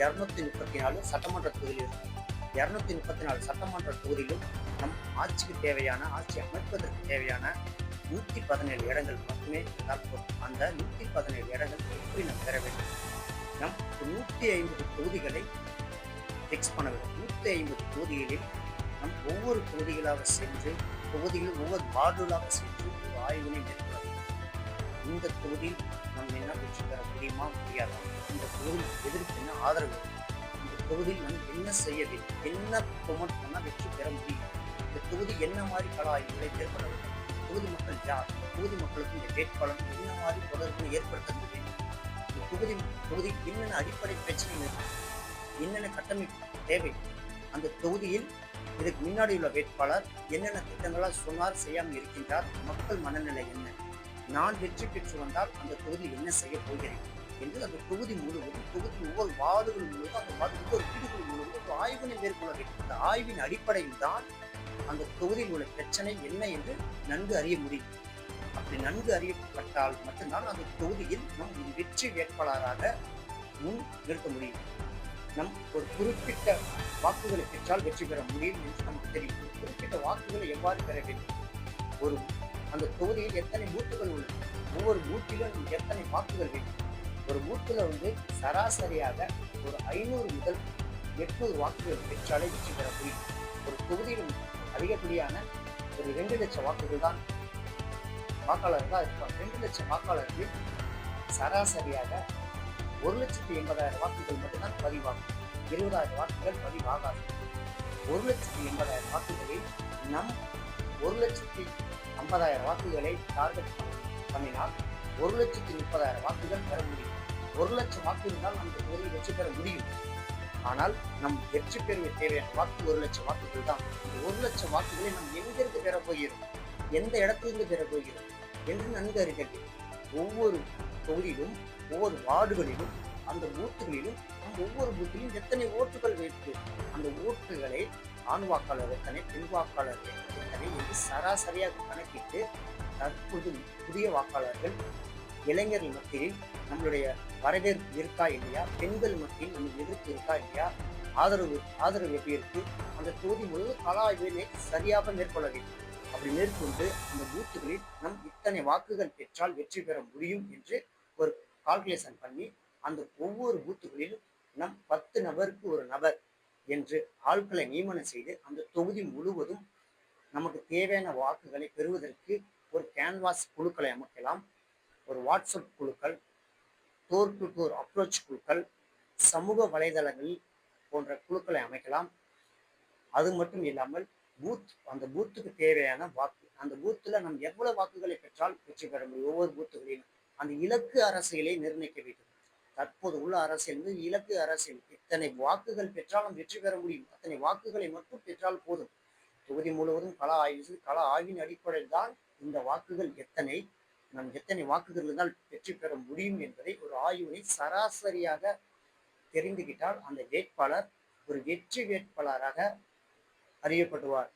இருநூத்தி முப்பத்தி நாலு சட்டமன்ற தொகுதியில் இரநூத்தி இருநூத்தி முப்பத்தி நாலு சட்டமன்ற தொகுதியிலும் நம் ஆட்சிக்கு தேவையான ஆட்சி அமைப்பதற்கு தேவையான நூத்தி பதினேழு இடங்கள் மட்டுமே தற்போது அந்த நூத்தி பதினேழு இடங்கள் எப்படி நாம் பெற வேண்டும்? நம் நூத்தி ஐம்பது தொகுதிகளை ஃபிக்ஸ் பண்ண வேண்டும். நூத்தி ஐம்பது தொகுதிகளில் நம் ஒவ்வொரு தொகுதிகளாக சென்று தொகுதியில் ஒவ்வொரு வார்டுகளாக சென்று ஒரு ஆய்வினை மேற்கொள்ள இந்த தொகுதியில் என்ன வெற்றி முடியுமா முடியாதா இந்த தொகுதியில் எதிர்ப்பு என்ன ஆதரவு? இந்த தொகுதியில் நம்ம என்ன செய்ய வேண்டும் என்ன ப்ரொமோட் பண்ணால் வெற்றி பெற முடியும்? இந்த தொகுதி என்ன மாதிரி கள ஆய்வுகளை மேற்கொள்ள வேண்டும் தொகுதி மக்கள் யார்? இந்த தொகுதி மக்களுக்கு இந்த வேட்பாளர் என்ன மாதிரி தொடர்பு ஏற்படுத்த முடியும் இந்த தொகுதி தொகுதி என்னென்ன அடிப்படை பிரச்சனைகள் என்னென்ன கட்டமைப்பு தேவை? அந்த தொகுதியில் இதுக்கு முன்னாடி உள்ள வேட்பாளர் என்னென்ன திட்டங்களால் சொன்னார் செய்யாமல் இருக்கின்றார்? மக்கள் மனநிலை என்ன? நான் வெற்றி பெற்று வந்தால் அந்த தொகுதி என்ன செய்ய போகிறேன் என்று அந்த தொகுதி முழுவதும் தொகுதி ஒவ்வொரு வார்டுகள் முழுவதும் அந்த வார்டு ஒவ்வொரு வீடுகள் முழுவதும் ஒரு ஆய்வினை மேற்கொள்ள வேண்டும். அந்த ஆய்வின் அடிப்படையில் தான் அந்த தொகுதியில் உள்ள பிரச்சனை என்ன என்று நன்கு அறிய முடியும். அப்படி நன்கு அறியப்பட்டால் மட்டும்தான் அந்த தொகுதியில் நம் வெற்றி வேட்பாளராக முன் நிறுத்த முடியும். நம் ஒரு குறிப்பிட்ட வாக்குகளை பெற்றால் வெற்றி பெற முடியும் என்று நமக்கு தெரியும். குறிப்பிட்ட வாக்குகளை எவ்வாறு பெற வேண்டும்? ஒரு அந்த தொகுதியில் எத்தனை பூத்துகள் உள்ளன? ஒவ்வொரு பூத்திலும் எத்தனை வாக்குகள் வேண்டும்? ஒரு பூத்துல வந்து சராசரியாக ஒரு ஐநூறு முதல் எட்நூறு வாக்குகள் பெற்றாலே வெற்றி பெற முடியும். ஒரு தொகுதியிலும் அதிகப்படியான ஒரு ரெண்டு லட்சம் வாக்குகள் தான் வாக்காளர்கள் தான் இருப்பாங்க. ரெண்டு லட்சம் வாக்காளர்கள் சராசரியாக ஒரு லட்சத்தி எண்பதாயிரம் வாக்குகள் மட்டும்தான் பதிவாகும். இருபதாயிரம் வாக்குகள் பதிவாகாது. ஒரு லட்சத்தி எண்பதாயிரம் வாக்குகளில் நம் ஒரு லட்சத்தி ஐம்பதாயிரம் வாக்குகளை டார்கெட் பண்ணினால் ஒரு லட்சத்தி முப்பதாயிரம் வாக்குகள் பெற முடியும். ஒரு லட்சம் வாக்கு இருந்தால் நம்ம தொகுதியில் வெற்றி பெற முடியும். ஆனால் நம் வெற்றி பெறுவ தேவையான வாக்கு ஒரு லட்சம் வாக்குகள் தான். இந்த ஒரு லட்சம் வாக்குகளை நாம் எங்கிருந்து பெறப் போகிறோம்? எந்த இடத்திலிருந்து பெறப் போகிறோம்? என்று நன்கு அறிகிறது ஒவ்வொரு தொகுதியிலும் ஒவ்வொரு வார்டுகளிலும் அந்த பூத்துகளிலும் ஒவ்வொரு பூத்திலும் எத்தனை ஓட்டுகள் வைத்து அந்த ஓட்டுகளை ஆண் வாக்காளர் எத்தனை பெண் வாக்காளர் எத்தனை என்று சராசரியாக கணக்கிட்டு தற்போது புதிய வாக்காளர்கள் இளைஞர்கள் மத்தியில் நம்மளுடைய வரவேற்பு இருக்கா இல்லையா? பெண்கள் மத்தியில் நம்ம எதிர்ப்பு இருக்கா இல்லையா? ஆதரவு ஆதரவு எப்படி இருக்கு? அந்த தொகுதி முழு கல ஆய்வினை சரியாக மேற்கொள்ள வேண்டும். அப்படி மேற்கொண்டு அந்த பூத்துகளில் நம் இத்தனை வாக்குகள் பெற்றால் வெற்றி பெற முடியும் என்று ஒரு கால்குலேஷன் பண்ணி அந்த ஒவ்வொரு பூத்துகளிலும் நம் பத்து நபருக்கு ஒரு நபர் என்று ஆட்களை நியமனம் செய்து அந்த தொகுதி முழுவதும் நமக்கு தேவையான வாக்குகளை பெறுவதற்கு ஒரு கேன்வாஸ் குழுக்களை அமைக்கலாம். ஒரு வாட்ஸ்அப் குழுக்கள் டோர் டு டோர் அப்ரோச் குழுக்கள் சமூக வலைதளங்கள் போன்ற குழுக்களை அமைக்கலாம். அது மட்டும் இல்லாமல் பூத் அந்த பூத்துக்கு தேவையான வாக்கு அந்த பூத்தில் நம் எவ்வளவு வாக்குகளை பெற்றால் வெற்றி பெற முடியும்? ஒவ்வொரு பூத்துகளிலும் அந்த இலக்கு அரசியலை நிர்ணயிக்க வேண்டும். தற்போது உள்ள அரசியல் வந்து இலக்கு அரசியல். இத்தனை வாக்குகள் பெற்றாலும் வெற்றி பெற முடியும். அத்தனை வாக்குகளை மட்டும் பெற்றால் போதும். தொகுதி முழுவதும் கள ஆய்வு செய்து கள ஆய்வின் அடிப்படையில் தான் இந்த வாக்குகள் எத்தனை நாம் எத்தனை வாக்குகள் இருந்தால் வெற்றி பெற முடியும் என்பதை ஒரு ஆய்வினை சராசரியாக தெரிந்துகிட்டால் அந்த வேட்பாளர். ஒரு வெற்றி வேட்பாளராக அறியப்படுவார்.